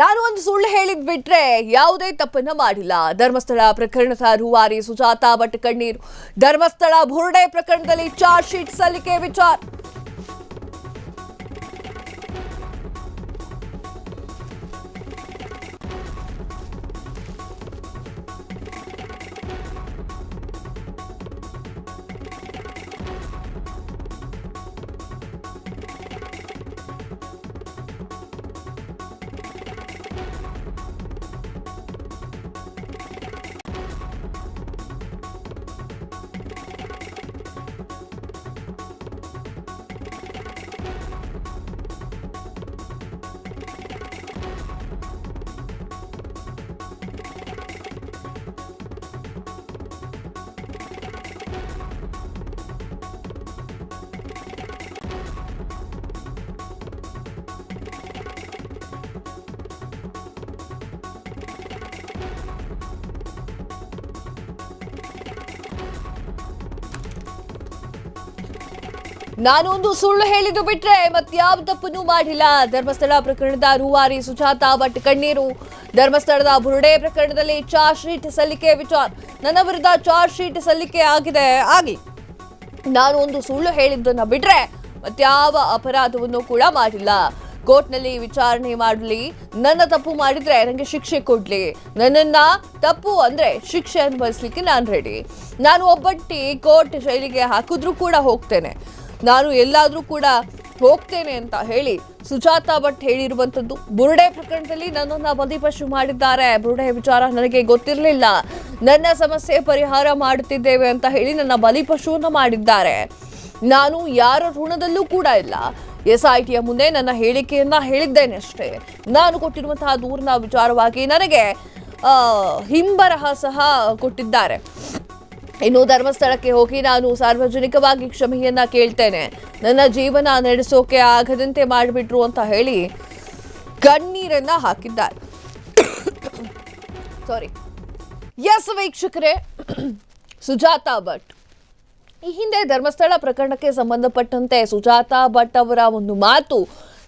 ನಾನು ಒಂದು ಸುಳ್ಳು ಹೇಳಿದ್ ಬಿಟ್ರೆ ಯಾವುದೇ ತಪ್ಪನ್ನ ಮಾಡಿಲ್ಲ. ಧರ್ಮಸ್ಥಳ ಪ್ರಕರಣದ ರೂವಾರಿ ಸುಜಾತಾ ಭಟ್ ಕಣ್ಣೀರು. ಧರ್ಮಸ್ಥಳ ಬುರುಡೆ ಪ್ರಕರಣದಲ್ಲಿ ಚಾರ್ಜ್ ಶೀಟ್ ಸಲ್ಲಿಕೆ ವಿಚಾರ. ನಾನು ಒಂದು ಸುಳ್ಳು ಹೇಳಿದ್ದು ಬಿಟ್ರೆ ಮತ್ಯಾವ ತಪ್ಪನ್ನು ಮಾಡಿಲ್ಲ. ಧರ್ಮಸ್ಥಳ ಪ್ರಕರಣದ ರೂವಾರಿ ಸುಜಾತಾ ಭಟ್ ಕಣ್ಣೀರು. ಧರ್ಮಸ್ಥಳದ ಬುರುಡೆ ಪ್ರಕರಣದಲ್ಲಿ ಚಾರ್ಜ್ ಶೀಟ್ ಸಲ್ಲಿಕೆ ವಿಚಾರ. ನನ್ನ ವಿರುದ್ಧ ಚಾರ್ಜ್ ಶೀಟ್ ಸಲ್ಲಿಕೆ ಆಗಿದೆ. ಆಗಿ. ನಾನು ಒಂದು ಸುಳ್ಳು ಹೇಳಿದ್ದನ್ನ ಬಿಟ್ರೆ ಮತ್ಯಾವ ಅಪರಾಧವನ್ನು ಕೂಡ ಮಾಡಿಲ್ಲ. ಕೋರ್ಟ್ನಲ್ಲಿ ವಿಚಾರಣೆ ಮಾಡಲಿ. ನನ್ನ ತಪ್ಪು ಮಾಡಿದ್ರೆ ನನಗೆ ಶಿಕ್ಷೆ ಕೊಡ್ಲಿ. ನನ್ನನ್ನ ತಪ್ಪು ಅಂದ್ರೆ ಶಿಕ್ಷೆ ಅನುಭವಿಸ್ಲಿಕ್ಕೆ ನಾನು ರೆಡಿ ನಾನು ಒಬ್ಬಟ್ಟಿ ಕೋರ್ಟ್ ಶೈಲಿಗೆ ಹಾಕಿದ್ರೂ ಕೂಡ ಹೋಗ್ತೇನೆ. ನಾನು ಎಲ್ಲಾದರೂ ಕೂಡ ಹೋಗ್ತೇನೆ ಅಂತ ಹೇಳಿ ಸುಜಾತಾ ಭಟ್ ಹೇಳಿರುವಂತದ್ದು ಬುರುಡೆ ಪ್ರಕರಣದಲ್ಲಿ ನನ್ನನ್ನು ಬಲಿಪಶು ಮಾಡಿದ್ದಾರೆ. ಬುರುಡೆ ವಿಚಾರ ನನಗೆ ಗೊತ್ತಿರಲಿಲ್ಲ. ನನ್ನ ಸಮಸ್ಯೆ ಪರಿಹಾರ ಮಾಡುತ್ತಿದ್ದೇವೆ ಅಂತ ಹೇಳಿ ನನ್ನ ಬಲಿಪಶುವನ್ನು ಮಾಡಿದ್ದಾರೆ. ನಾನು ಯಾರ ಋಣದಲ್ಲೂ ಕೂಡ ಇಲ್ಲ. ಎಸ್ ಐ ಟಿಯ ಮುಂದೆ ನನ್ನ ಹೇಳಿಕೆಯನ್ನ ಹೇಳಿದ್ದೇನೆ ಅಷ್ಟೇ. ನಾನು ಕೊಟ್ಟಿರುವಂತಹ ದೂರಿನ ವಿಚಾರವಾಗಿ ನನಗೆ ಹಿಂಬರಹ ಸಹ ಕೊಟ್ಟಿದ್ದಾರೆ. ಇನ್ನು ಧರ್ಮಸ್ಥಳಕ್ಕೆ ಹೋಗಿ ನಾನು ಸಾರ್ವಜನಿಕವಾಗಿ ಕ್ಷಮೆಯನ್ನ ಕೇಳ್ತೇನೆ. ನನ್ನ ಜೀವನ ನಡೆಸೋಕೆ ಆಗದಂತೆ ಮಾಡಿಬಿಟ್ರು ಅಂತ ಹೇಳಿ ಕಣ್ಣೀರನ್ನ ಹಾಕಿದ್ದಾರೆ. ಸಾರಿ ಎಸ್ ವೀಕ್ಷಕರೇ. ಸುಜಾತಾ ಭಟ್. ಈ ಹಿಂದೆ ಧರ್ಮಸ್ಥಳ ಪ್ರಕರಣಕ್ಕೆ ಸಂಬಂಧಪಟ್ಟಂತೆ ಸುಜಾತಾ ಭಟ್ ಅವರ ಒಂದು ಮಾತು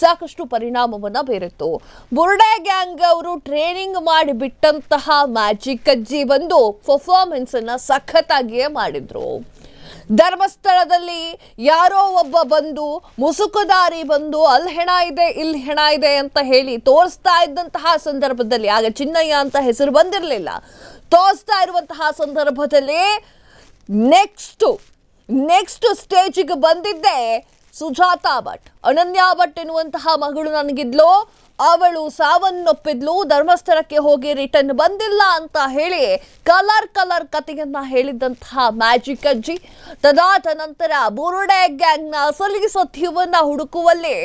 ಸಾಕಷ್ಟು ಪರಿಣಾಮವನ್ನು ಬೀರಿತ್ತು. ಬುರ್ಡೆ ಗ್ಯಾಂಗ್ ಅವರು ಟ್ರೈನಿಂಗ್ ಮಾಡಿ ಬಿಟ್ಟಂತಹ ಮ್ಯಾಜಿಕ್ ಅಜ್ಜಿ ಬಂದು ಪರ್ಫಾರ್ಮೆನ್ಸ್ ಅನ್ನ ಸಖತ್ತಾಗಿಯೇ ಮಾಡಿದ್ರು. ಧರ್ಮಸ್ಥಳದಲ್ಲಿ ಯಾರೋ ಒಬ್ಬ ಬಂದು ಮುಸುಕುದಾರಿ ಬಂದು ಅಲ್ಲಿ ಹೆಣ ಇದೆ ಇಲ್ಲಿ ಹೆಣ ಇದೆ ಅಂತ ಹೇಳಿ ತೋರಿಸ್ತಾ ಇದ್ದಂತಹ ಸಂದರ್ಭದಲ್ಲಿ, ಆಗ ಚಿನ್ನಯ್ಯ ಅಂತ ಹೆಸರು ಬಂದಿರಲಿಲ್ಲ. ತೋರಿಸ್ತಾ ಇರುವಂತಹ ಸಂದರ್ಭದಲ್ಲಿ ನೆಕ್ಸ್ಟು ನೆಕ್ಸ್ಟ್ ಸ್ಟೇಜಿಗೆ ಬಂದಿದ್ದೆ ಸುಜಾತಾ ಭಟ್. ಅನನ್ಯಾ ಭಟ್ ಎನ್ನುವಂತಹ ಮಗಳು ನನಗಿದ್ಲು. ಅವಳು ಸಾವನ್ನೊಪ್ಪಿದ್ಲು. ಧರ್ಮಸ್ಥಳಕ್ಕೆ ಹೋಗಿ ರಿಟರ್ನ್ ಬಂದಿಲ್ಲ ಅಂತ ಹೇಳಿ ಕಲರ್ ಕಲರ್ ಕಥೆಯನ್ನ ಹೇಳಿದಂತಹ ಮ್ಯಾಜಿಕ್ ಅಜ್ಜಿ. ತದಾದ ನಂತರ ಬುರುಡೆ ಗ್ಯಾಂಗ್ನ ಅಸಲಿ ಸತ್ಯವನ್ನ ಹುಡುಕುವಲ್ಲಿ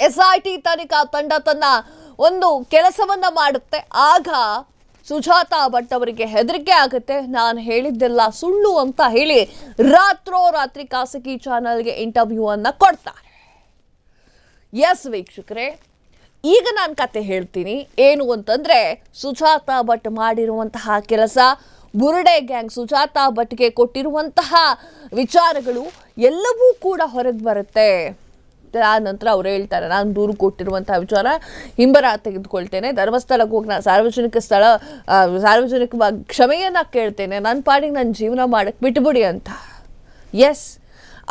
ಎಸ್ ಐ ಟಿ ತನಿಖಾ ತಂಡ ತನ್ನ ಒಂದು ಕೆಲಸವನ್ನ ಮಾಡುತ್ತೆ. ಆಗ ಸುಜಾತಾ ಭಟ್ ಅವರಿಗೆ ಹೆದರಿಕೆ ಆಗುತ್ತೆ. ನಾನು ಹೇಳಿದ್ದೆಲ್ಲ ಸುಳ್ಳು ಅಂತ ಹೇಳಿ ರಾತ್ರೋ ರಾತ್ರಿ ಖಾಸಗಿ ಚಾನಲ್ಗೆ ಇಂಟರ್ವ್ಯೂ ಅನ್ನ ಕೊಡ್ತಾರೆ. ಎಸ್ ವೀಕ್ಷಕರೇ, ಈಗ ನಾನು ಕತೆ ಹೇಳ್ತೀನಿ. ಏನು ಅಂತಂದ್ರೆ, ಸುಜಾತಾ ಭಟ್ ಮಾಡಿರುವಂತಹ ಕೆಲಸ, ಬುರುಡೆ ಗ್ಯಾಂಗ್ ಸುಜಾತಾ ಭಟ್ಗೆ ಕೊಟ್ಟಿರುವಂತಹ ವಿಚಾರಗಳು ಎಲ್ಲವೂ ಕೂಡ ಹೊರಗೆ ಬರುತ್ತೆ. ಆ ನಂತರ ಅವ್ರು ಹೇಳ್ತಾರೆ, ನಾನು ದೂರು ಕೊಟ್ಟಿರುವಂತಹ ವಿಚಾರ ಹಿಂಬರ ತೆಗೆದುಕೊಳ್ತೇನೆ. ಧರ್ಮಸ್ಥಳಕ್ಕೆ ಹೋಗಿ, ನಾನು ಸಾರ್ವಜನಿಕ ಸ್ಥಳ ಸಾರ್ವಜನಿಕವಾಗಿ ಕ್ಷಮೆಯನ್ನ ಕೇಳ್ತೇನೆ. ನನ್ನ ಪಾಡಿಗೆ ನನ್ನ ಜೀವನ ಮಾಡಕ್ಕೆ ಬಿಟ್ಬಿಡಿ ಅಂತ. ಎಸ್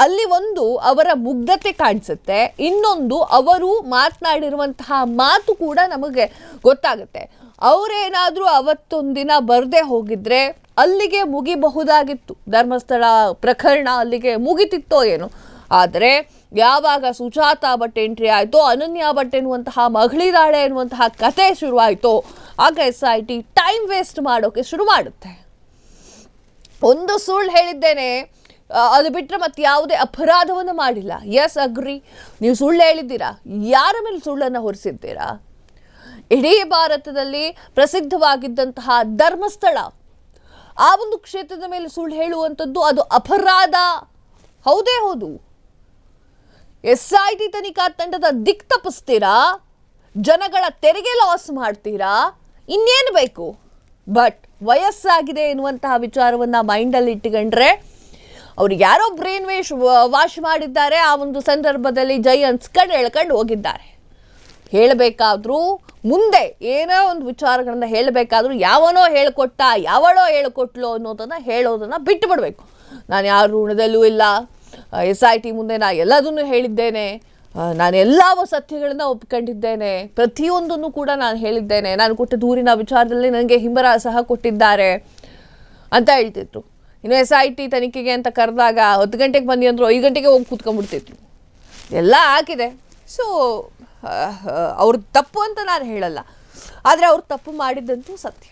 ಅಲ್ಲಿ ಒಂದು ಅವರ ಮುಗ್ಧತೆ ಕಾಣಿಸುತ್ತೆ. ಇನ್ನೊಂದು ಅವರು ಮಾತನಾಡಿರುವಂತಹ ಮಾತು ಕೂಡ ನಮಗೆ ಗೊತ್ತಾಗುತ್ತೆ. ಅವರೇನಾದರೂ ಅವತ್ತೊಂದಿನ ಬರದೇ ಹೋಗಿದ್ರೆ ಅಲ್ಲಿಗೆ ಮುಗಿಬಹುದಾಗಿತ್ತು. ಧರ್ಮಸ್ಥಳ ಪ್ರಕರಣ ಅಲ್ಲಿಗೆ ಮುಗಿತಿತ್ತೋ ಏನೋ. ಆದರೆ ಯಾವಾಗ ಸುಜಾತ ಭಟ್ ಎಂಟ್ರಿ ಆಯಿತೋ, ಅನನ್ಯ ಭಟ್ ಎನ್ನುವಂತಹ ಮಗಳಿದಾಳೆ ಎನ್ನುವಂತಹ ಕತೆ ಶುರುವಾಯಿತೋ, ಆಗ S I T time waste ಮಾಡೋಕೆ ಶುರು ಮಾಡುತ್ತೆ. ಒಂದು ಸುಳ್ಳು ಹೇಳಿದ್ದೇನೆ ಅದು ಬಿಟ್ಟರೆ ಮತ್ತೆ ಯಾವುದೇ ಅಪರಾಧವನ್ನು ಮಾಡಿಲ್ಲ. ಎಸ್ ಅಗ್ರಿ ನೀವು ಸುಳ್ಳು ಹೇಳಿದ್ದೀರಾ? ಯಾರ ಮೇಲೆ ಸುಳ್ಳನ್ನು ಹೊರಿಸಿದ್ದೀರಾ? ಇಡೀ ಭಾರತದಲ್ಲಿ ಪ್ರಸಿದ್ಧವಾಗಿದ್ದಂತಹ ಧರ್ಮಸ್ಥಳ. ಆ ಒಂದು ಕ್ಷೇತ್ರದ ಮೇಲೆ ಸುಳ್ಳು ಹೇಳುವಂಥದ್ದು ಅದು ಅಪರಾಧ. ಹೌದೇ ಹೌದು. ಎಸ್ ಐ ಟಿ ತನಿಖಾ ತಂಡದ ದಿಕ್ ತಪ್ಪಿಸ್ತೀರಾ? ಜನಗಳ ತೆರಿಗೆ ಲಾಸ್ ಮಾಡ್ತೀರಾ? ಇನ್ನೇನು ಬೇಕು? ಬಟ್ ವಯಸ್ಸಾಗಿದೆ ಎನ್ನುವಂತಹ ವಿಚಾರವನ್ನ ಮೈಂಡಲ್ಲಿ ಇಟ್ಟುಕೊಂಡ್ರೆ ಅವ್ರಿಗೆ ಯಾರೋ ಬ್ರೈನ್ ವೇಶ್ ವಾಶ್ ಮಾಡಿದ್ದಾರೆ. ಆ ಒಂದು ಸಂದರ್ಭದಲ್ಲಿ ಜೈ ಅನ್ಸ್ಕೊಂಡು ಹೇಳ್ಕೊಂಡು ಹೋಗಿದ್ದಾರೆ. ಹೇಳಬೇಕಾದ್ರೂ ಮುಂದೆ ಏನೋ ಒಂದು ವಿಚಾರಗಳನ್ನು ಹೇಳಬೇಕಾದ್ರೂ ಯಾವನೋ ಹೇಳ್ಕೊಟ್ಟ, ಯಾವಳೋ ಹೇಳಿಕೊಟ್ಲೋ ಅನ್ನೋದನ್ನು ಹೇಳೋದನ್ನ ಬಿಟ್ಟು ಬಿಡಬೇಕು. ನಾನು ಯಾರು ಋಣದಲ್ಲೂ ಇಲ್ಲ. ಎಸ್ ಐ ಟಿ ಮುಂದೆ ನಾ ಎಲ್ಲದನ್ನು ಹೇಳಿದ್ದೇನೆ. ನಾನು ಎಲ್ಲ ಸತ್ಯಗಳನ್ನ ಒಪ್ಕೊಂಡಿದ್ದೇನೆ ಪ್ರತಿಯೊಂದನ್ನು ಕೂಡ ನಾನು ಹೇಳಿದ್ದೇನೆ. ನಾನು ಕೊಟ್ಟ ದೂರಿನ ವಿಚಾರದಲ್ಲಿ ನನಗೆ ಹಿಂಬರ ಸಹ ಕೊಟ್ಟಿದ್ದಾರೆ ಅಂತ ಹೇಳ್ತಿದ್ರು. ಇನ್ನು ಎಸ್ ಐ ಟಿ ತನಿಖೆಗೆ ಅಂತ ಕರೆದಾಗ ಹತ್ತು ಗಂಟೆಗೆ ಬನ್ನಿ ಅಂದರು, ಐದು ಗಂಟೆಗೆ ಹೋಗಿ ಕೂತ್ಕೊಂಡ್ಬಿಡ್ತಿದ್ರು. ಎಲ್ಲ ಆಗಿದೆ. ಸೊ ಅವ್ರ ತಪ್ಪು ಅಂತ ನಾನು ಹೇಳಲ್ಲ. ಆದರೆ ಅವ್ರು ತಪ್ಪು ಮಾಡಿದ್ದಂತೂ ಸತ್ಯ.